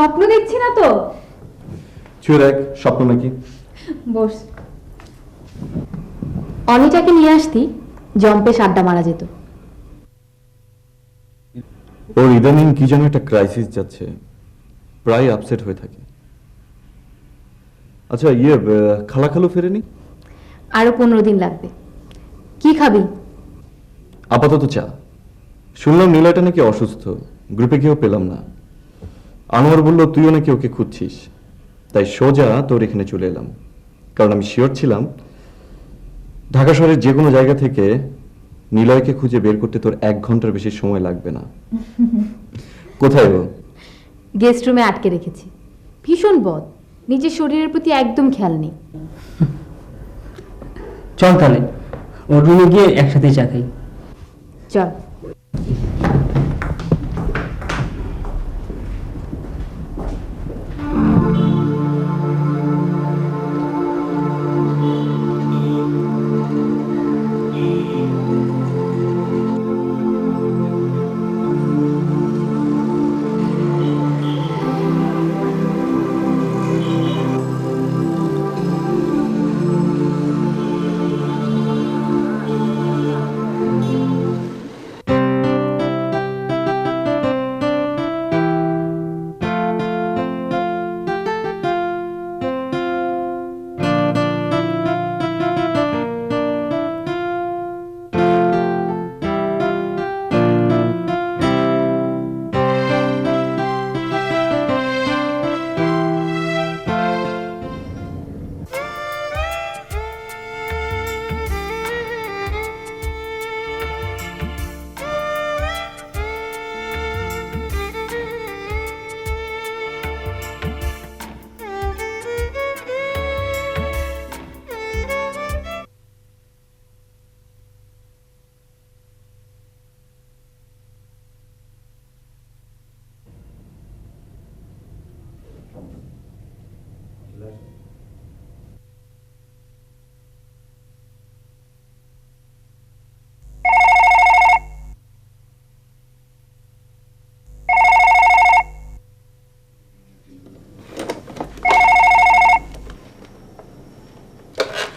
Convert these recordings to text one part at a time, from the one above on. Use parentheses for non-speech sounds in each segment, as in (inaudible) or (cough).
স্বপ্ন দেখছি না তো? ছুঁয়ে দেখ স্বপ্ন নাকি? বস। অনিটাকে নিয়ে আসতি জম্পে আড্ডা মারা যেত। ওর ইদানিং কি যেন একটা ক্রাইসিস যাচ্ছে। প্রায় আপসেট হয়ে থাকে। আচ্ছা ইয়ে খালা খালু ফেরেনি? আরও পনেরো দিন লাগবে। কি খাবি? আপাতত চা। শুনলাম নীলাটা নাকি অসুস্থ। গ্রুপে কেউ পেলাম না। আনোয়ার বলল তুইও নাকি ওকে খুঁজছিস? তাই সোজা তোর এখানে চলে এলাম। কারণ আমি শিওর ছিলাম ঢাকা শহরের যে কোনো জায়গা থেকে নিলয়কে খুঁজে বের করতে তোর এক ঘণ্টার বেশি সময় লাগবে না। (laughs) কোথায় ও? গেস্ট রুমে আটকে রেখেছি। ভীষণ বদ। নিজের শরীরের প্রতি একদম খেয়াল নেই। চল তাহলে ওর রুমে গিয়ে একসাথে চা খাই। চল।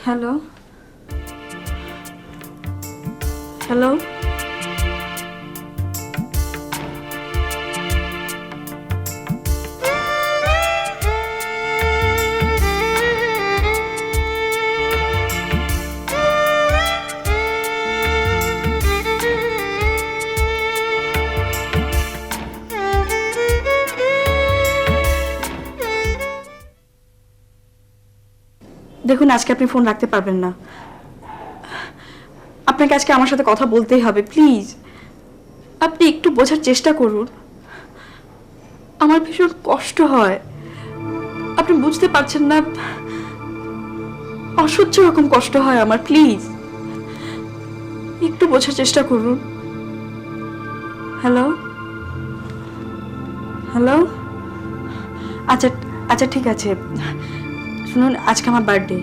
হ্যালো হ্যালো দেখুন, আজকে আপনি ফোন রাখতে পারবেন না। আপনাকে আজকে আমার সাথে কথা বলতেই হবে প্লিজ আপনি একটু বোঝার চেষ্টা করুন। আমার ভীষণ কষ্ট হয়। আপনি বুঝতে পারছেন না, অসহ্য রকম কষ্ট হয় আমার প্লিজ একটু বোঝার চেষ্টা করুন। হ্যালো হ্যালো আচ্ছা আচ্ছা ঠিক আছে। শুনুন, আজকে আমার বার্থডে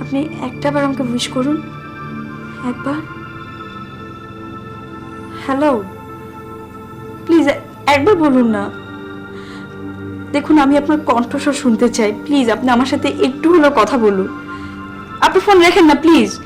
আপনি একটা বার আমাকে উইশ করুন। একবার। হ্যালো প্লিজ একবার বলুন না। দেখুন, আমি আপনার কণ্ঠস্বর শুনতে চাই। প্লিজ আপনি আমার সাথে একটু হলেও কথা বলুন। আপনি ফোন রাখেন না please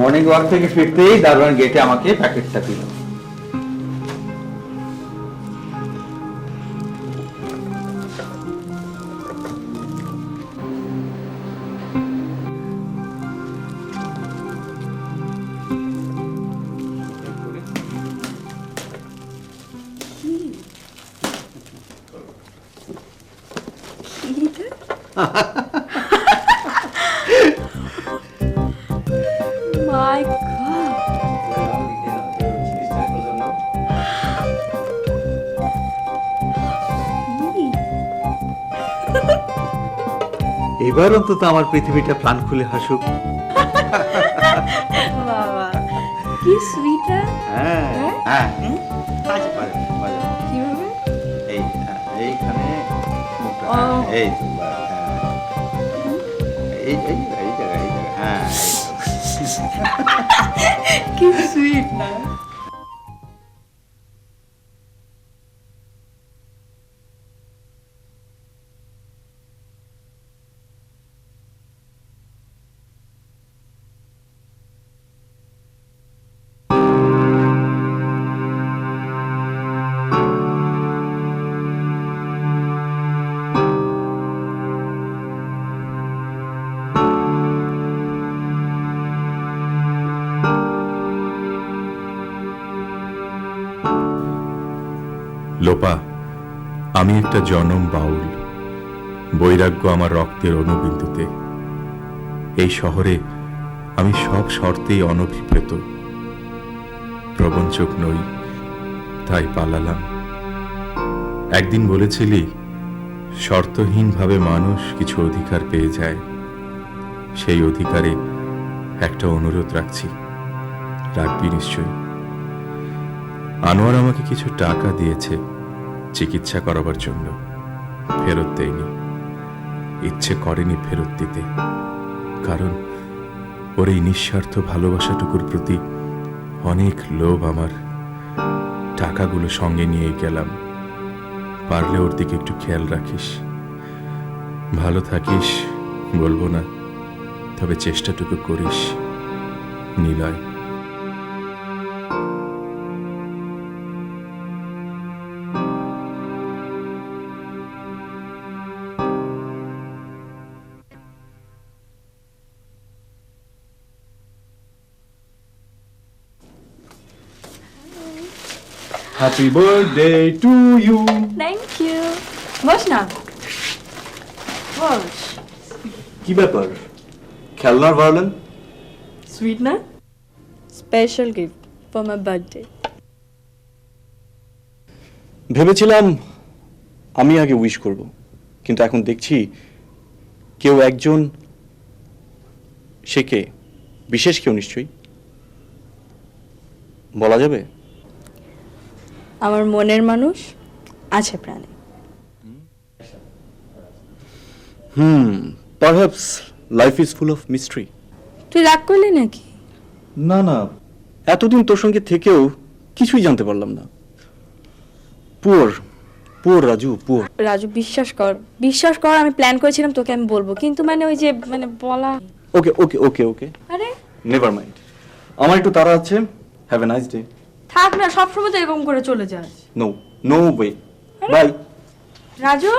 Morning walk থেকে ফিরতেই দারোয়ান গেটে আমাকে প্যাকেটটা দিল। এবার অন্তত আমার পৃথিবীটা প্রাণ খুলে হাসুক। (laughs) বাবা কি সুইটার হ্যাঁ? হ্যাঁ। কীভাবে? এই হ্যাঁ, এইখানে। হ্যাঁ, এই বাস, হ্যাঁ। এই এই এই হ্যাঁ (laughs) কি সুইট না? আমি একটা জনম বাউল। বৈরাগ্য আমার রক্তের অনুবিন্দুতে। এই শহরে আমি সব শর্তেই অনভিপ্রেত। প্রবঞ্চক নই, তাই পালালাম। একদিন বলেছিলি, শর্তহীনভাবে মানুষ কিছু অধিকার পেয়ে যায়। সেই অধিকারে একটা অনুরোধ রাখছি। রাখবি নিশ্চয়ই। আনোয়ার আমাকে কিছু টাকা দিয়েছে। চিকিৎসা করাবার জন্য। ফেরত দেয়নি। ইচ্ছে করেনি ফেরত দিতে। কারণ ওর এই নিঃস্বার্থ ভালোবাসাটুকুর প্রতি অনেক লোভ আমার। টাকাগুলো সঙ্গে নিয়ে গেলাম। পারলে ওর দিকে একটু খেয়াল রাখিস। ভালো থাকিস, বলব না। তবে চেষ্টাটুকু করিস। Niloy. Happy birthday to you thank you boss না বস কি ব্যাপার? খেলনার ভার্লেন? সুইট না? Special gift for my birthday ভেবেছিলাম আমি আগে উইশ করব কিন্তু এখন দেখছি কেউ একজন সে কে? বিশেষ কেউ নিশ্চয়ই? বলা যাবে? আমার মনের মানুষ আছে প্রাণে। হুম perhaps life is full of mystery তুই রাগ করলি নাকি? না না এতদিন তোর সঙ্গে থেকেও কিছুই জানতে পারলাম না। Poor poor Raju poor. Raju বিশ্বাস কর বিশ্বাস কর আমি প্ল্যান করেছিলাম তোকে আমি বলব কিন্তু মানে ওই যে মানে বলা ওকে ওকে ওকে ওকে আরে। নেভার মাইন্ড আমার একটু তাড়া আছে। হ্যাভ এ নাইস ডে থাক না সবসময় তো এরকম করে চলে যাস no no way bye Raju?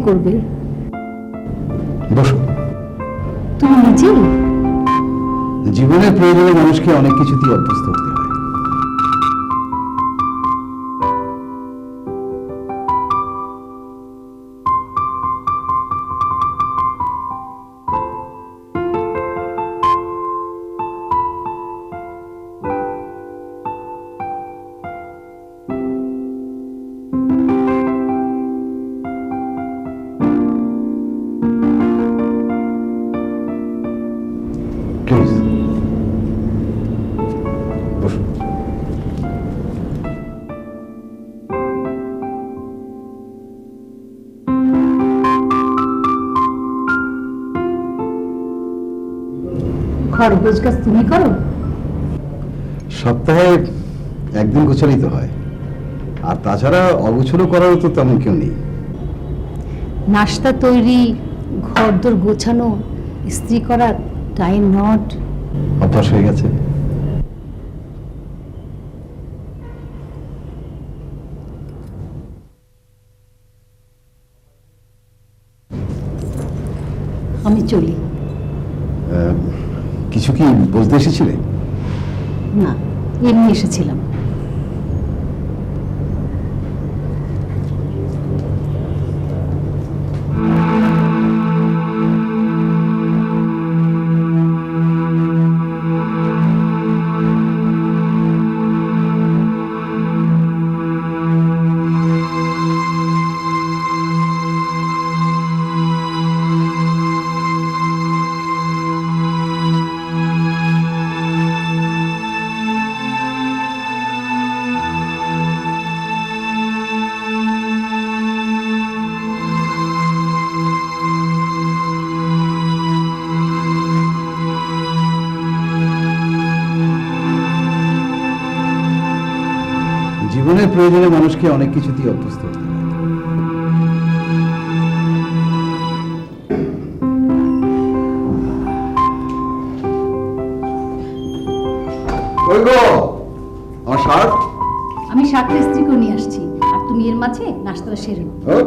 করবে? বসো। তুমি নিজেই জীবনের প্রয়োজনে মানুষকে অনেক কিছুতেই অভ্যস্ত হতে খরগোশ গাছ তুমি করো। সপ্তাহে একদিন গোছালেই তো হয়। আর তাছাড়া অগোছলও করারও তো তেমন কেউ নেই। নাস্তা তৈরি ঘরদোর গোছানো ইস্ত্রি করা টাইম নট। অভ্যাস হয়ে গেছে। আমি চলি। কিছু কি বুঝতে এসেছিলে? না এমনি এসেছিলাম। প্রয়োজনে মানুষকে অনেক কিছুতেই অভ্যস্ত হতে আমার শার্ট? আমি শার্টটা ইস্ত্রি করে নিয়ে আসছি। আর তুমি এর মাঝে নাস্তা সেরে নাও।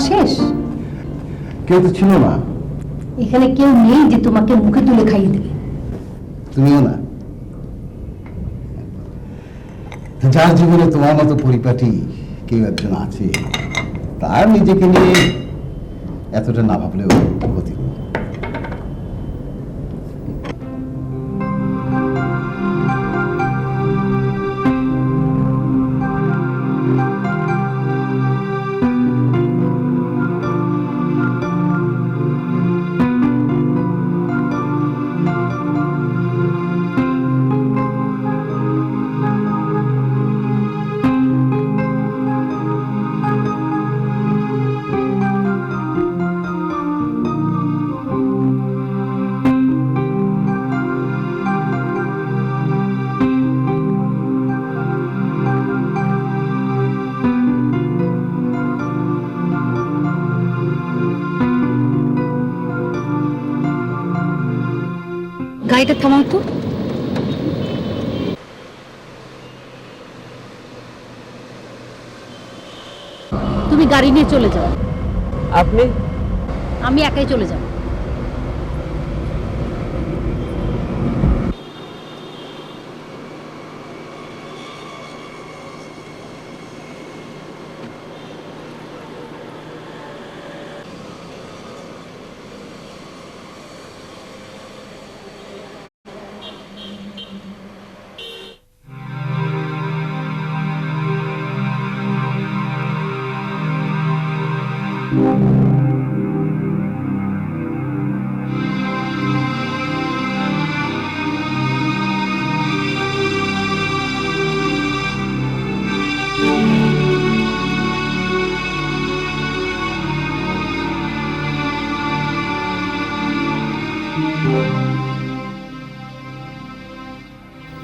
শেষ। কেউ তো ছিল না। এখানে কেউ নেই যে তোমাকে মুখে তুলে খাইয়ে দেবে। তুমিও না। যার জীবনে তোমার মতো পরিপাটি কেউ একজন আছে তার নিজেকে নিয়ে এতটা না ভাবলেও ক্ষতি থামাও তো। তুমি গাড়ি নিয়ে চলে যাও। আপনি? আমি একাই চলে যাব।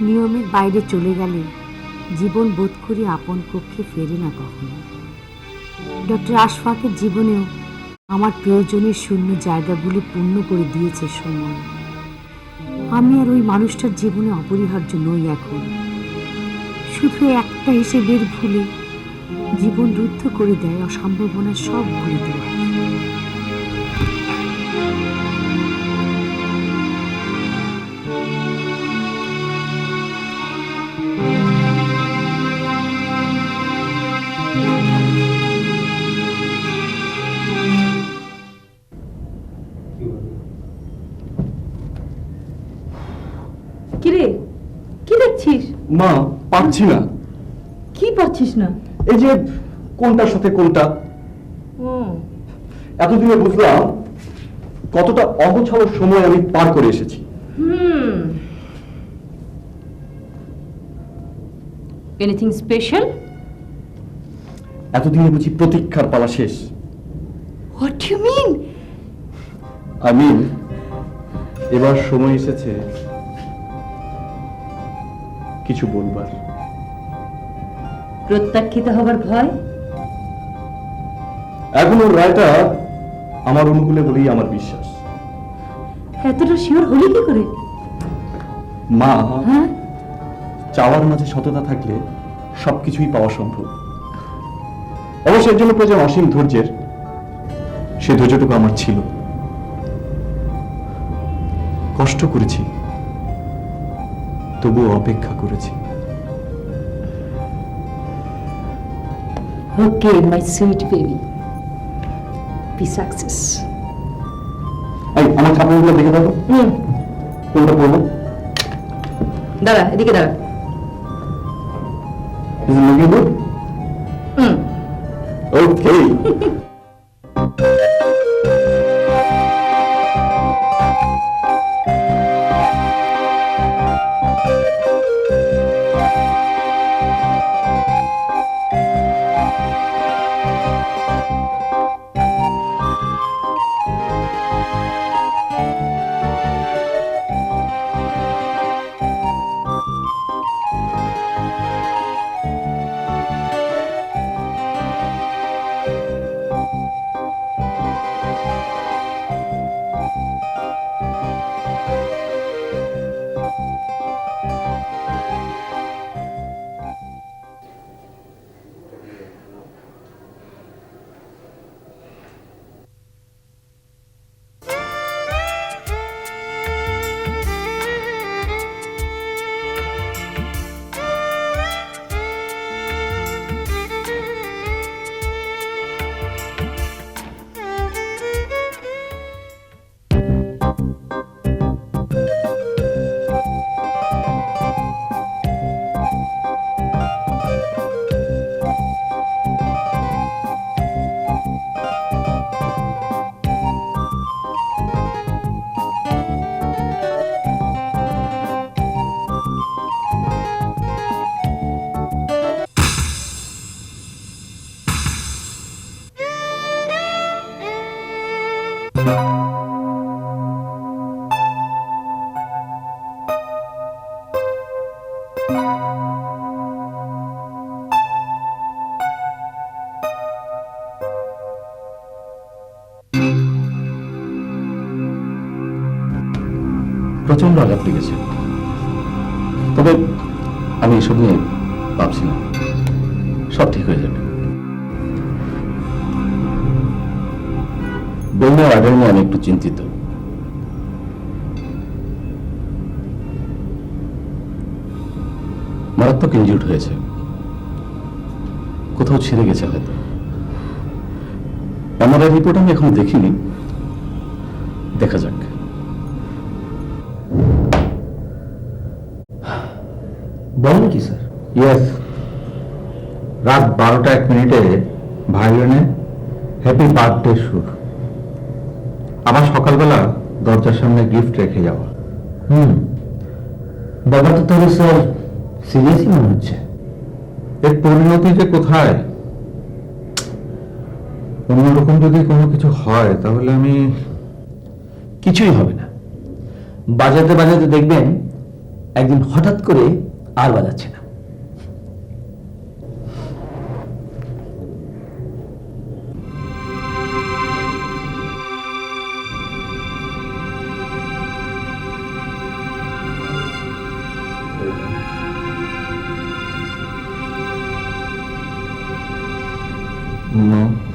নিয়মের বাইরে চলে গেলে জীবন বোধ করি আপন কক্ষে ফেরে না কখনো। ডক্টর আশফাকের জীবনেও আমার প্রয়োজনের শূন্য জায়গাগুলি পূর্ণ করে দিয়েছে সময়। আমি আর ওই মানুষটার জীবনে অপরিহার্য নই এখন। শুধু একটা হিসেবের ভুলে জীবন রুদ্ধ করে দেয় অসম্ভাবনা সব ভুলে দেওয়া। মা পাচ্ছি না। কি পাচ্ছিস না? এই যে কোনটার সাথে কোনটা? এতদিনে বুঝলাম কতটা অগোছালো সময় আমি পার করে এসেছি। এনিথিং স্পেশাল এতদিনে বুঝি প্রতীক্ষার পালা শেষ। What you mean I mean এবার সময় এসেছে কিছু বলবার। প্রত্যাখ্যিত হবার ভয়? এখন ওর রায়টা আমার অনুকূলে বলেই আমার বিশ্বাস। এতটা শিওর হলি কি করে? মা হ্যাঁ? চাওয়ার মাঝে সততা থাকলে সবকিছুই পাওয়া সম্ভব। অবশ্য এর জন্য প্রয়োজন অসীম ধৈর্যের। সে ধৈর্যটুকু আমার ছিল। কষ্ট করেছি। তবুও অপেক্ষা করেছি। Okay my sweet baby be success এই আমার দেখে দেখো। কোনটা পড়ব দাঁড়া এদিকে দাঁড়া। Is it looking good? Hmm. Okay. (laughs) প্রচণ্ড আঘাত লেগেছে। চিন্তিত। মারাত্মক ইনজিউড হয়েছে। কোথাও ছিঁড়ে গেছে হয়তো। এমআরআই রিপোর্ট আমি এখনও দেখিনি। দেখা যাক। বলেন কি স্যার? ইয়েস রাত বারোটা এক মিনিটে ভায়োলিনে হ্যাপি বার্থডে সুর আবার সকালবেলা দরজার সামনে গিফট রেখে যাওয়া। হুম। ব্যাপারটা তাহলে স্যার সিরিয়াসই মনে হচ্ছে। এর পরিণতি যে কোথায়? অন্যরকম যদি কোনো কিছু হয়, তাহলে আমি কিছুই হবে না। বাজাতে বাজাতে দেখবেন একদিন হঠাৎ করে আর বাজাচ্ছে না।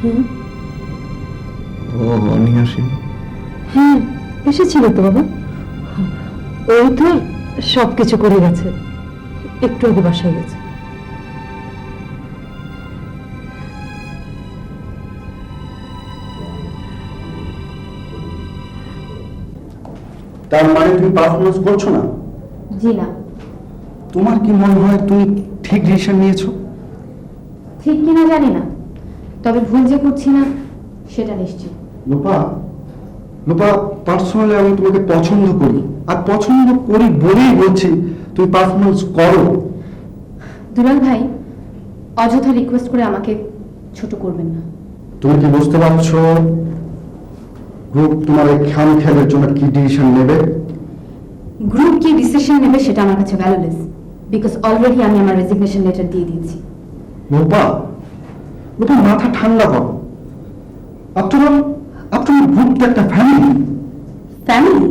ও অনি আসেনি হ্যাঁ এসেছিল তো বাবা। ওই তো সব কিছু করে গেছে। একটু আগে বাসায় গেছে। তার মানে তুমি পারফরমেন্স করছ না? জি না। তোমার কি মনে হয় তুমি ঠিক ডিসিশন নিয়েছো? ঠিক কিনা জানি না। তবে ভুল যে করছি না সেটা নিশ্চিত। লোপা লোপা পার্সোনালি আমি তোমাকে পছন্দ করি। আর পছন্দ করি বলেই বলছি তুমি পারফরমেন্স করো। দুলাল ভাই অযথা রিকোয়েস্ট করে আমাকে ছোট করবেন না। তুমি কি বুঝতে পারছ? গ্রুপ তোমার এই খেলের জন্য কি ডিসিশন নেবে? গ্রুপ কি ডিসিশন নেবে সেটা আমার কাছে ভ্যালুলেস বিকজ অলরেডি আমি আমার রেজিগনেশন লেটার দিয়ে দিয়েছি। লোপা লোপা মাথা ঠান্ডা করো। After all after all group তো একটা ফ্যামিলি ফ্যামিলি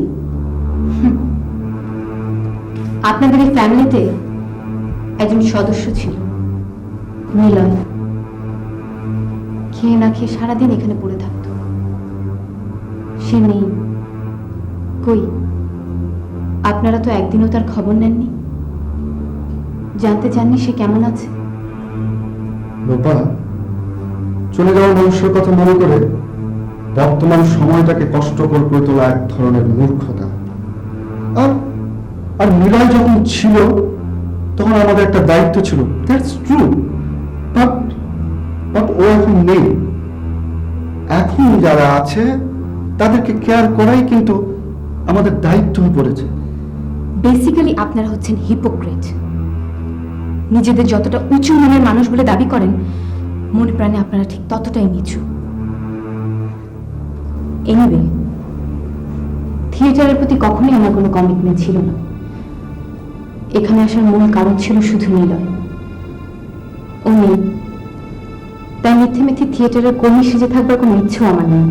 আপনাদের এই ফ্যামিলিতে একজন সদস্য ছিল মিলন খেয়ে না খেয়ে সারাদিন এখানে পড়ে থাকতো। সে নেই কই? আপনারা তো একদিনও তার খবর নেননি। জানতে চাননি সে কেমন আছে? লোপা চলে যাওয়া মানুষের কথা মনে করে বর্তমান সময়টাকে কষ্টকর করে তোলা এক ধরনের মূর্খতা। আর আর মিলয় যখন ছিল, তখন আমাদের একটা দায়িত্ব ছিল। দ্যাটস ট্রু বাট বাট ও এখন নেই। এখন যারা আছে, তাদেরকে কেয়ার করাই কিন্তু আমাদের দায়িত্ব পড়েছে। বেসিক্যালি আপনারা হচ্ছেন হিপোক্রেট নিজেদের যতটা উঁচু মনের মানুষ বলে দাবি করেন মনে প্রাণে আপনারা ঠিক ততটাই নিচু। এনিবে থিয়েটারের প্রতি কখনোই আমার কোনো কমিটমেন্ট ছিল না। এখানে আসার মূল কারণ ছিল শুধু নিলয়। উনি তাই মিথ্যে মিথ্যে থিয়েটারের কর্মী সেজে থাকবার কোনো ইচ্ছেও আমার নেই।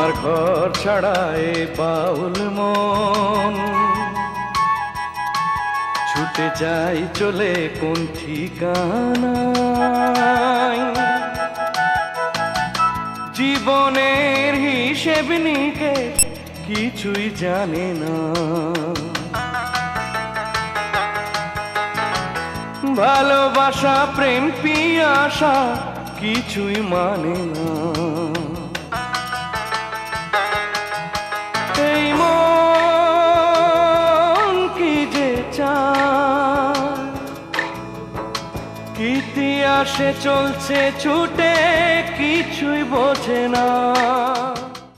আমার ঘর ছাড়ায় বাউল মন। ছুটে যাই, চলে কোন ঠিকানায়? জীবনের হিসেব নিকে কিছুই জানে না। ভালোবাসা, প্রেম, পিয়াসা কিছুই মানে না। চলছে ছুটে কিছুই বোঝে না।